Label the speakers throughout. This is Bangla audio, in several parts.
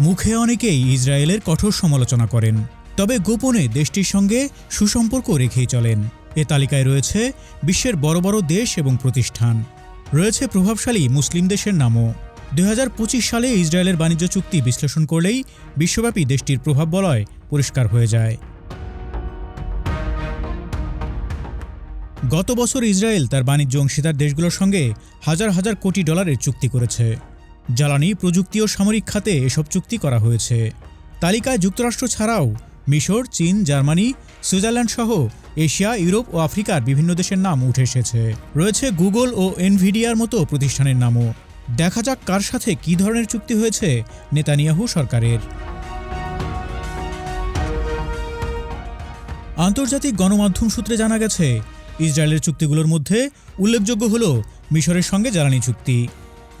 Speaker 1: মুখে অনেকেই ইসরায়েলের কঠোর সমালোচনা করেন, তবে গোপনে দেশটির সঙ্গে সুসম্পর্ক রেখেই চলেন। এ তালিকায় রয়েছে বিশ্বের বড় বড় দেশ এবং প্রতিষ্ঠান। রয়েছে প্রভাবশালী মুসলিম দেশের নামও। দু হাজার পঁচিশ সালে ইসরায়েলের বাণিজ্য চুক্তি বিশ্লেষণ করলেই বিশ্বব্যাপী দেশটির প্রভাব বলয় পরিষ্কার হয়ে যায়। গত বছর ইসরায়েল তার বাণিজ্য অংশীদার দেশগুলোর সঙ্গে হাজার হাজার কোটি ডলারের চুক্তি করেছে। জ্বালানি, প্রযুক্তি ও সামরিক খাতে এসব চুক্তি করা হয়েছে। তালিকায় যুক্তরাষ্ট্র ছাড়াও মিশর, চীন, জার্মানি, সুইজারল্যান্ড সহ এশিয়া, ইউরোপ ও আফ্রিকার বিভিন্ন দেশের নাম উঠে এসেছে। রয়েছে গুগল ও এনভিডিয়ার মতো প্রতিষ্ঠানের নামও। দেখা যাক কার সাথে কী ধরনের চুক্তি হয়েছে নেতানিয়াহু সরকারের। আন্তর্জাতিক গণমাধ্যম সূত্রে জানা গেছে, ইসরায়েলের চুক্তিগুলোর মধ্যে উল্লেখযোগ্য হল মিশরের সঙ্গে জ্বালানি চুক্তি।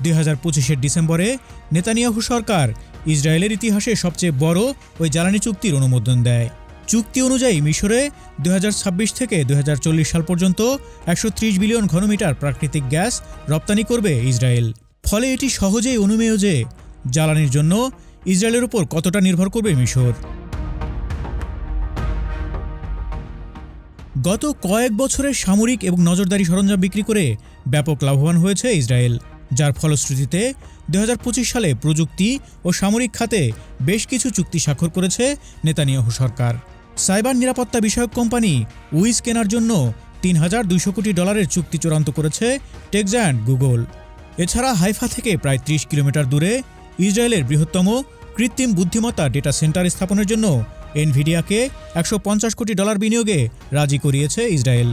Speaker 1: দুই হাজার ডিসেম্বরে নেতানিয়াহু সরকার ইসরায়েলের ইতিহাসে সবচেয়ে বড় ওই জ্বালানি চুক্তির অনুমোদন দেয়। চুক্তি অনুযায়ী মিশরে দুই হাজার ছাব্বিশ থেকে দুই হাজার চল্লিশ সাল পর্যন্ত একশো ত্রিশ বিলিয়ন ঘনমিটার প্রাকৃতিক গ্যাস রপ্তানি করবে ইসরায়েল। ফলে এটি সহজেই অনুমেয় যে জ্বালানির জন্য ইসরায়েলের উপর কতটা নির্ভর করবে মিশর। গত কয়েক বছরের সামরিক এবং নজরদারি সরঞ্জাম বিক্রি করে ব্যাপক লাভবান হয়েছে ইসরায়েল। যার ফলশ্রুতিতে দু হাজার পঁচিশ সালে প্রযুক্তি ও সামরিক খাতে বেশ কিছু চুক্তি স্বাক্ষর করেছে নেতানিয়াহু সরকার। সাইবার নিরাপত্তা বিষয়ক কোম্পানি উইজ কেনার জন্য তিন হাজার দুইশো কোটি ডলারের চুক্তি চূড়ান্ত করেছে টেকজায়ান্ট গুগল। এছাড়া হাইফা থেকে প্রায় ত্রিশ কিলোমিটার দূরে ইসরায়েলের বৃহত্তম কৃত্রিম বুদ্ধিমত্তা ডেটা সেন্টার স্থাপনের জন্য এনভিডিয়াকে একশো পঞ্চাশ কোটি ডলার বিনিয়োগে রাজি করিয়েছে ইসরায়েল।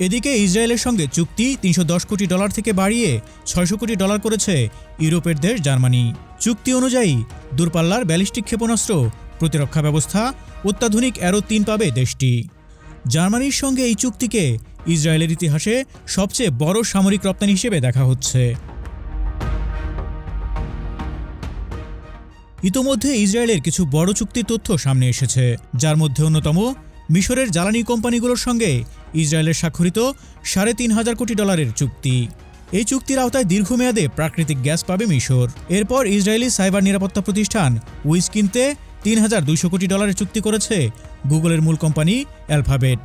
Speaker 1: এদিকে ইসরায়েলের সঙ্গে চুক্তি তিনশো দশ কোটি ডলার থেকে বাড়িয়ে ছয়শো কোটি ডলার করেছে ইউরোপের দেশ জার্মানি। চুক্তি অনুযায়ী দূরপাল্লার ব্যালিস্টিক ক্ষেপণাস্ত্র প্রতিরক্ষা ব্যবস্থা অত্যাধুনিক অ্যারো তিন পাবে দেশটি। জার্মানির সঙ্গে এই চুক্তিকে ইসরায়েলের ইতিহাসে সবচেয়ে বড় সামরিক রপ্তানি হিসেবে দেখা হচ্ছে। ইতোমধ্যে ইসরায়েলের কিছু বড় চুক্তির তথ্য সামনে এসেছে। যার মধ্যে অন্যতম মিশরের জ্বালানি কোম্পানিগুলোর সঙ্গে ইসরায়েলের স্বাক্ষরিত সাড়ে তিন হাজার কোটি ডলারের চুক্তি। এই চুক্তির আওতায় দীর্ঘমেয়াদে প্রাকৃতিক গ্যাস পাবে মিশর। এরপর ইসরায়েলি সাইবার নিরাপত্তা প্রতিষ্ঠান উইজ কিনতে তিন হাজার দুইশো কোটি ডলারের চুক্তি করেছে গুগলের মূল কোম্পানি অ্যালফাবেট,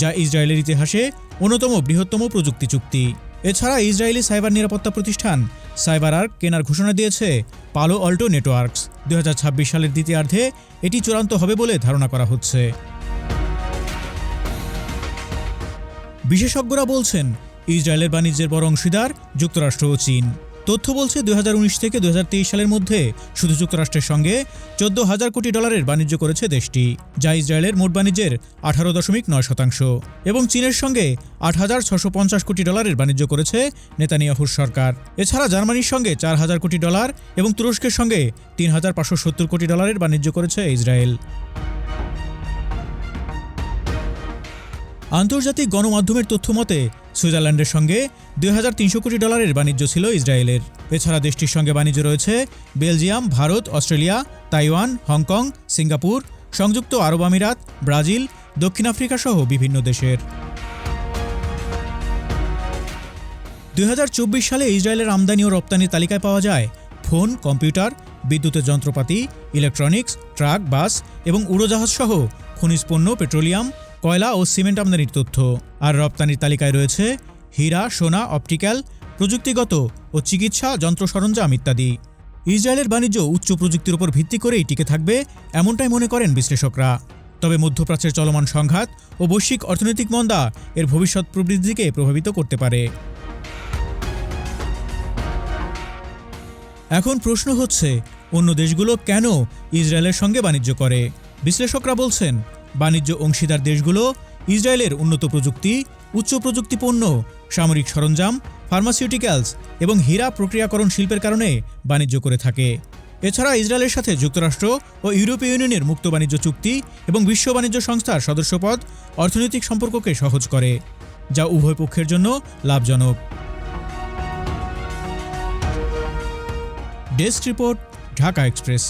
Speaker 1: যা ইসরায়েলের ইতিহাসে অন্যতম বৃহত্তম প্রযুক্তি চুক্তি। এছাড়া ইসরায়েলি সাইবার নিরাপত্তা প্রতিষ্ঠান সাইবার আর্ক কেনার ঘোষণা দিয়েছে পালো অল্টো নেটওয়ার্কস। দু হাজার ছাব্বিশ সালের দ্বিতীয়ার্ধে এটি চূড়ান্ত হবে বলে ধারণা করা হচ্ছে। বিশেষজ্ঞরা বলছেন, ইসরায়েলের বাণিজ্যের বড় অংশীদার যুক্তরাষ্ট্র ও চীন। তথ্য বলছে দু হাজার উনিশ থেকে দু হাজার তেইশ সালের মধ্যে শুধু যুক্তরাষ্ট্রের সঙ্গে চোদ্দ হাজার কোটি ডলারের বাণিজ্য করেছে দেশটি, যা ইসরায়েলের মোট বাণিজ্যের আঠারো দশমিক নয় শতাংশ এবং চীনের সঙ্গে আট হাজার ছশো পঞ্চাশ কোটি ডলারের বাণিজ্য করেছে নেতানিয়াহুর সরকার। এছাড়া জার্মানির সঙ্গে চার হাজার কোটি ডলার এবং তুরস্কের সঙ্গে তিন হাজার পাঁচশো সত্তর কোটি ডলারের বাণিজ্য করেছে ইসরায়েল। আন্তর্জাতিক গণমাধ্যমের তথ্য মতে, সুইজারল্যান্ডের সঙ্গে দুই কোটি ডলারের বাণিজ্য ছিল ইসরায়েলের। এছাড়া দেশটির সঙ্গে বাণিজ্য রয়েছে Belgium, Bharat, Australia, Taiwan, Hong Kong, Singapore, সংযুক্ত আরব আমিরাত, ব্রাজিল, দক্ষিণ আফ্রিকা সহ বিভিন্ন দেশের। দুই হাজার চব্বিশ সালে ইসরায়েলের আমদানি ও রপ্তানির তালিকায় পাওয়া যায় ফোন, কম্পিউটার, বিদ্যুতের যন্ত্রপাতি, ইলেকট্রনিক্স, ট্রাক, বাস এবং উড়োজাহাজ সহ খনিজ পণ্য, পেট্রোলিয়াম কয়লা ও সিমেন্ট আমদানির তথ্য। আর রপ্তানির তালিকায় রয়েছে হীরা, সোনা, অপটিক্যাল, প্রযুক্তিগত ও চিকিৎসা, যন্ত্র সরঞ্জাম ইত্যাদি। ইসরায়েলের বাণিজ্য উচ্চ প্রযুক্তির উপর ভিত্তি করেই টিকে থাকবে এমনটাই মনে করেন বিশ্লেষকরা। তবে মধ্যপ্রাচ্যের চলমান সংঘাত ও বৈশ্বিক অর্থনৈতিক মন্দা এর ভবিষ্যৎ প্রবৃদ্ধিকে প্রভাবিত করতে পারে। এখন প্রশ্ন হচ্ছে, অন্য দেশগুলো কেন ইসরায়েলের সঙ্গে বাণিজ্য করে? বিশ্লেষকরা বলছেন বাণিজ্য অংশীদার দেশগুলো, ইসরায়েলের উন্নত প্রযুক্তি, উচ্চ প্রযুক্তি পণ্য, সামরিক সরঞ্জাম ফার্মাসিউটিক্যালস এবং হীরা প্রক্রিয়াকরণ শিল্পের কারণে বাণিজ্য করে থাকে। এছাড়া ইসরায়েলের সাথে যুক্তরাষ্ট্র ও ইউরোপীয় ইউনিয়নের মুক্ত বাণিজ্য চুক্তি এবং বিশ্ব বাণিজ্য সংস্থার সদস্যপদ অর্থনৈতিক সম্পর্ককে সহজ করে, যা উভয় পক্ষের জন্য লাভজনক। Desk report, Dhaka Express.